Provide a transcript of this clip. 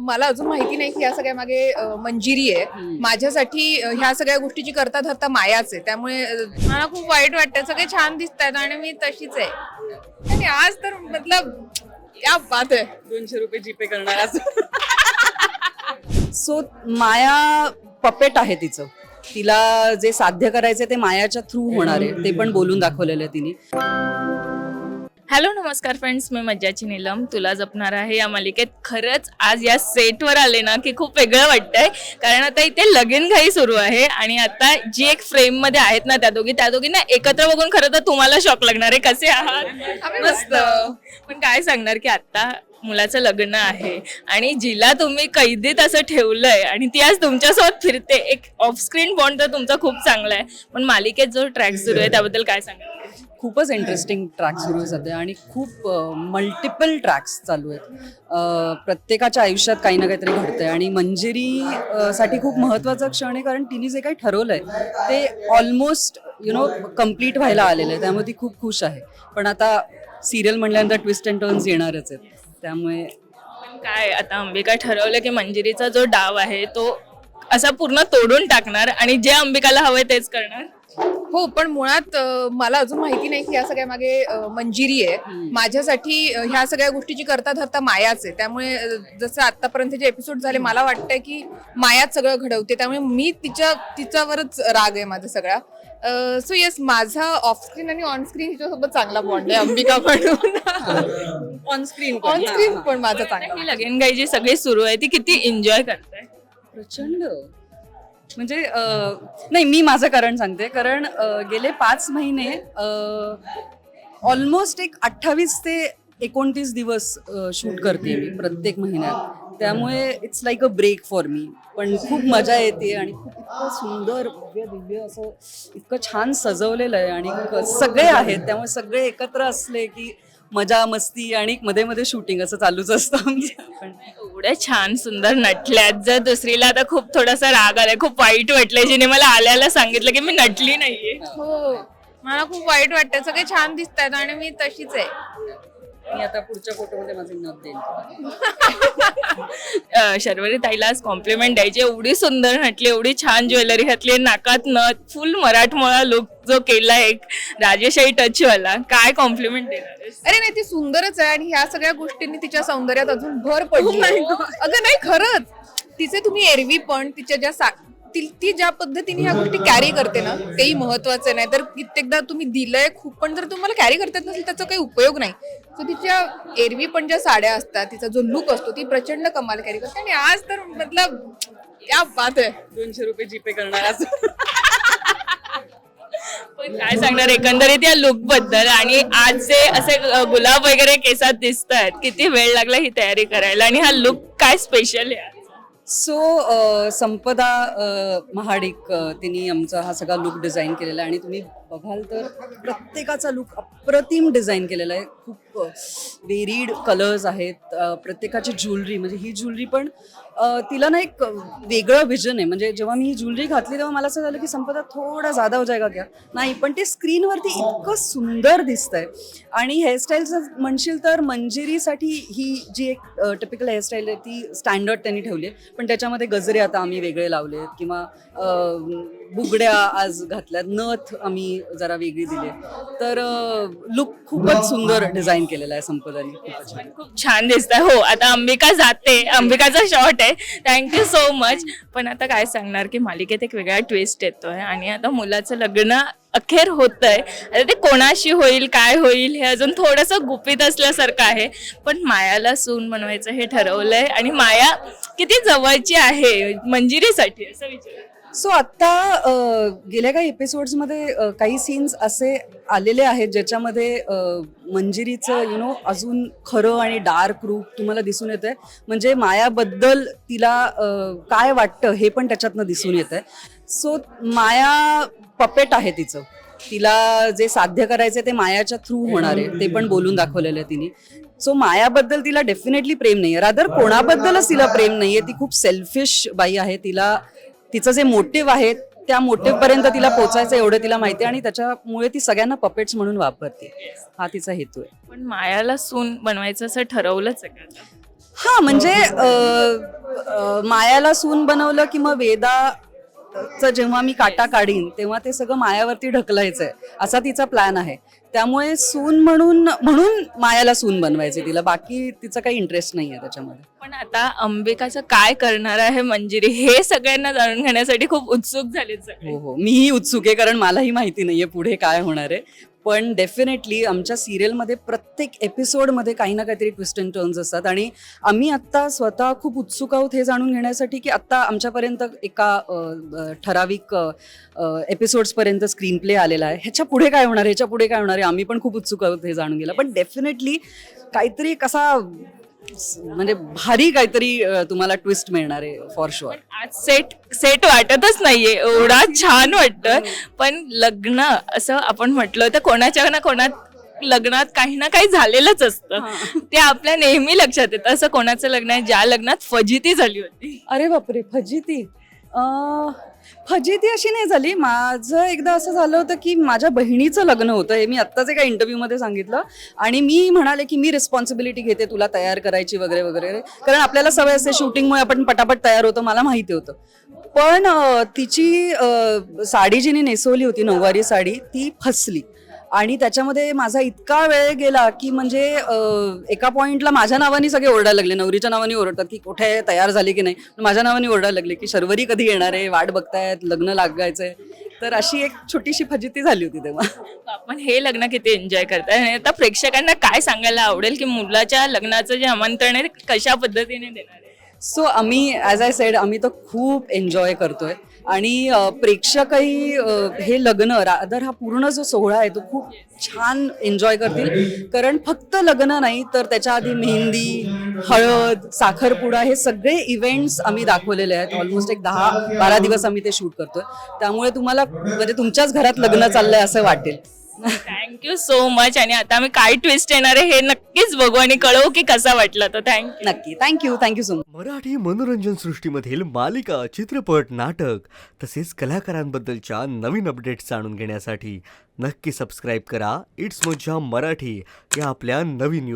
मला अजून माहिती नाही की या सगळ्या मागे मंजिरी आहे. माझ्यासाठी ह्या सगळ्या गोष्टीची करता धरता मायाच आहे. त्यामुळे मला खूप वाईट वाटतं सगळे छान दिसत आहेत आणि मी तशीच आहे. आणि आज तर मतलब क्या बात आहे. दोनशे रुपये जीपे करणार असं सो माया पपेट आहे तिचं. तिला जे साध्य करायचं ते मायाच्या थ्रू होणार आहे. ते पण बोलून दाखवलेलं आहे तिने. हॅलो नमस्कार फ्रेंड्स मी मज्जाची नीलम. तुला जपणार आहे या मालिकेत खरंच आज या सेटवर आले ना की खूप वेगळं वाटतंय. कारण आता इथे लगीन घाई सुरू आहे आणि आता जी एक फ्रेममध्ये आहेत ना त्या दोघी त्या दोघींना एकत्र बघून खरं तर तुम्हाला शॉक लागणार आहे. कसे आहात? मस्त. पण काय सांगणार की आता मुलाचं लग्न आहे आणि जिला तुम्ही कैदीत असं ठेवलंय आणि ती आज तुमच्यासोबत फिरते. एक ऑफस्क्रीन बॉन्ड तर तुमचा खूप चांगला आहे. पण मालिकेत जो ट्रॅक सुरू आहे त्याबद्दल काय सांगाल? खूपच इंटरेस्टिंग ट्रॅक सुरू आहे. सध्या आणि खूप मल्टिपल ट्रॅक्स चालू आहेत. प्रत्येकाच्या आयुष्यात काही ना काहीतरी घडतंय. आणि मंजिरी साठी खूप महत्त्वाचा क्षण आहे कारण तिने जे काही ठरवलंय ते ऑलमोस्ट यु नो कंप्लीट व्हायला आलेलं आहे. त्यामुळे ती खूप खुश आहे. पण आता सिरियल म्हणल्यानंतर ट्विस्ट अँड टर्न्स येणारच आहेत. त्यामुळे काय आता अंबिका ठरवलं की मंजिरीचा जो डाव आहे तो असा पूर्ण तोडून टाकणार आणि जे अंबिकाला हवंय तेच करणार? हो पण मुळात मला अजून माहिती नाही की या सगळ्या मागे मंजिरी आहे. माझ्यासाठी ह्या सगळ्या गोष्टीची करता धरता मायाच आहे. त्यामुळे जसं आतापर्यंत जे एपिसोड झाले मला वाटतंय की मायाच सगळं घडवते. त्यामुळे मी तिच्या तिच्यावरच राग आहे माझा सगळा. सो येस माझा ऑफ स्क्रीन आणि ऑन स्क्रीन हिच्यासोबत चांगला बॉन्ड आहे अंबिका म्हणून. स्क्रीन ऑन स्क्रीन पण माझा चांगला लगीन गाई जी सगळी सुरू आहे ती किती एन्जॉय करताय? प्रचंड. म्हणजे नाही मी माझं कारण सांगते. कारण गेले पाच महिने ऑलमोस्ट एक अठ्ठावीस ते एकोणतीस दिवस शूट करते मी प्रत्येक महिन्यात. त्यामुळे it's like a break for me पण खूप मजा येते आणि खूप इतकं सुंदर भव्य दिव्य असं इतकं छान सजवलेलं आहे आणि सगळे आहेत. त्यामुळे सगळे एकत्र असले की मजा मस्ती आणि मध्ये मध्ये शूटिंग असं चालूच असतं. म्हणजे आमचं पण एवढ्या छान सुंदर नटल्यात. जर दुसरीला आता खूप थोडासा राग आलाय खूप वाईट वाटलंय जिने मला आल्याला सांगितलं की मी नटली नाहीये. हो. मला खूप वाईट वाटतं सगळे छान दिसतात आणि मी तशीच आहे. मी आता पुढच्या फोटोमध्ये माझे नथ देईन. अं, शर्वरी ताईला आज कॉम्प्लिमेंट द्यायची. एवढी सुंदर नटली एवढी छान ज्वेलरी घातली. नाकात नथ फुल मराठमोळा लुक जो केला एक राजेशाही टच वाला. काय कॉम्प्लिमेंट देणार? अरे नाही ती सुंदरच आहे आणि ह्या सगळ्या गोष्टींनी तिच्या सौंदर्यात अजून भर पडली अगं नाही खरंच. तिचे तुम्ही एरवी पण तिच्या ज्या सा ती ती ज्या पद्धतीने ह्या गोष्टी कॅरी करते ना तेही महत्वाचं नाही. तर कित्येकदा तुम्ही दिलंय खूप पण जर तुम्हाला कॅरी करता येत नसेल त्याचा काही उपयोग नाही. सो तिच्या एरवी पण ज्या साड्या असतात तिचा जो लुक असतो ती प्रचंड कमाल कॅरी करते. आणि आज तर मतलब क्या बात आहे. दोनशे रुपये जीपे करणार असं पण काय सांगणार एकंदरीत या लुकबद्दल आणि आजचे असे गुलाब वगैरे केसात दिसत आहेत किती वेळ लागला ही तयारी करायला. आणि हा लुक काय स्पेशल आहे सो संपदा महाडिक तिने आमचा हा सगळा लुक डिझाईन केलेला आहे आणि तुम्ही बघाल तर प्रत्येकाचा लुक अप्रतिम डिझाईन केलेला आहे. खूप वेरीड कलर्स आहेत. प्रत्येकाची ज्वेलरी म्हणजे ही ज्वेलरी पण तिला ना एक वेगळं विजन आहे. म्हणजे जेव्हा मी ही ज्वेलरी घातली तेव्हा मला असं झालं की संपदा थोडा जादा हो जाएगा क्या नाही पण ते स्क्रीनवरती इतकं सुंदर दिसतंय. आणि हेअरस्टाईलचं म्हणशील तर मंजिरीसाठी ही जी एक टिपिकल हेअरस्टाईल आहे ती स्टँडर्ड त्यांनी ठेवली आहे. पण त्याच्यामध्ये गजरे आता आम्ही वेगळे लावलेत किंवा बुगड्या आज घातल्यात. नथ आम्ही जरा वेगळी दिली तर लुक खूपच सुंदर डिझाईन केलेला आहे संपदाने. छान. खूप छान दिसत हो आता अंबिका जाते. अंबिकाचा शॉर्ट आहे. थँक्यू सो मच पण आता काय सांगणार की मालिकेत एक वेगळा ट्विस्ट येतोय आणि आता मुलाचं लग्न अखेर होतंय. आता ते कोणाशी होईल काय होईल हे अजून थोडंसं गुपित असल्यासारखं आहे. पण मायाला सून बनवायचं हे ठरवलंय आणि माया किती जवळची आहे मंजिरीसाठी असं विचार सो आत्ता गेल्या काही एपिसोड्समध्ये काही सीन्स असे आलेले आहेत ज्याच्यामध्ये मंजिरीचं यु नो अजून खरं आणि डार्क रूप तुम्हाला दिसून येतंय. म्हणजे मायाबद्दल तिला काय वाटतं हे पण त्याच्यातनं दिसून येतंय. सो माया पपेट आहे तिचं. तिला जे साध्य करायचं ते मायाच्या थ्रू होणार आहे. ते पण बोलून दाखवलेलं आहे तिने. सो मायाबद्दल तिला डेफिनेटली प्रेम नाहीये. रादर कोणाबद्दलच तिला प्रेम नाहीये. ती खूप सेल्फिश बाई आहे. तिला तिचं जे मोटिव्ह आहे त्या मोटिव्ह पर्यंत तिला पोहोचायचं एवढं तिला माहिती आहे आणि त्याच्यामुळे ती सगळ्यांना पपेट्स म्हणून वापरते हा तिचा हेतू आहे पण मायाला सून बनवायचं असं ठरवलंच आहे? हा म्हणजे मायाला सून बनवलं की मग वेदा चं जेव्हा मी काटा काढीन तेव्हा ते सगळं मायावरती ढकलायचंय. असा तिचा प्लॅन आहे. त्यामुळे सून म्हणून म्हणून मायाला सून बनवायचे तिला. बाकी तिचा काही इंटरेस्ट नाही आहे त्याच्यामध्ये. पण आता अंबिकाचं काय करणार आहे मंजिरी हे सगळ्यांना जाणून घेण्यासाठी खूप उत्सुक झाले सगळे. हो हो. मीही उत्सुक आहे कारण मलाही माहिती नाहीये पुढे काय होणार आहे. पण डेफिनेटली आमच्या सिरियलमध्ये प्रत्येक एपिसोडमध्ये काही ना काहीतरी ट्विस्ट अँड टर्न्स असतात. आणि आम्ही आत्ता स्वतः खूप उत्सुक आहोत हे जाणून घेण्यासाठी की आत्ता आमच्यापर्यंत एका ठराविक एपिसोड्सपर्यंत स्क्रीन प्ले आलेला आहे. ह्याच्या पुढे काय होणार ह्याच्या पुढे काय होणार आहे? आम्ही पण खूप उत्सुक आहोत हे जाणून गेलं पण डेफिनेटली काहीतरी कसा म्हणजे भारी काहीतरी तुम्हाला ट्विस्ट मिळणार आहे फॉर शुअर आज सेट सेट वाटतच नाहीये एवढा छान वाटतोय. पण लग्न असं आपण म्हटलं तर कोणाच्या ना कोणात लग्नात काही ना काही झालेलंच असतं. ते आपल्या नेहमी लक्षात येतं. असं कोणाचं लग्न आहे ज्या लग्नात फजिती झाली होती. अरे बापरे फजिती. फजिती अशी नाही झाली. माझं एकदा असं झालं होतं की माझ्या बहिणीचं लग्न होतं. हे मी आत्ताच एका इंटरव्ह्यूमध्ये सांगितलं. आणि मी म्हणाले की मी रिस्पॉन्सिबिलिटी घेते तुला तयार करायची वगैरे वगैरे. कारण आपल्याला सवय असते शूटिंगमुळे आपण पटापट तयार होतो मला माहिती होतं. पण तिची साडी जिने नेसवली होती नऊवारी साडी ती फसली. आणि त्याच्यामध्ये माझा इतका वेळ गेला की म्हणजे एका पॉइंटला माझ्या नावाने सगळे ओरडायला लागले. नवरीच्या नावाने ओरडतात की कुठे तयार झाली की नाही. माझ्या नावाने ओरडायला लागले की शर्वरी कधी येणार आहे? वाट बघतायत? लग्न लागायचंय. तर अशी एक छोटीशी फजिती झाली होती तेव्हा. आपण हे लग्न किती एन्जॉय करताय? आणि आता प्रेक्षकांना काय सांगायला आवडेल की मुलाच्या लग्नाचं जे आमंत्रण आहे ते कशा पद्धतीने देणार आहे? सो आम्ही ॲज आय सेड आम्ही तर खूप एन्जॉय करतोय. आणि प्रेक्षकही हे लग्न रादर हा पूर्ण जो सोहळा आहे तो खूप छान एन्जॉय करतील. कारण फक्त लग्न नाही तर त्याच्या आधी मेहंदी हळद साखरपुडा हे सगळे इव्हेंट्स आम्ही दाखवलेले आहेत. ऑलमोस्ट एक दहा बारा दिवस आम्ही ते शूट करतोय. त्यामुळे तुम्हाला म्हणजे तुमच्याच घरात लग्न चाललंय असं वाटेल. थँक्यू सो मच आणि आता आम्ही काय ट्विस्ट येणार आहे हे नक्कीच बघू आणि कळवू की कसा वाटला तो. थँक्यू नक्की. Thank you thank you so much Marathi मनोरंजन सृष्टीमधील मालिका चित्रपट नाटक तसेच कलाकारांबद्दलच्या नवीन अपडेट्स जाणून घेण्यासाठी नक्की सबस्क्राईब करा. इट्स मज्जा मराठी या आपल्या नवीन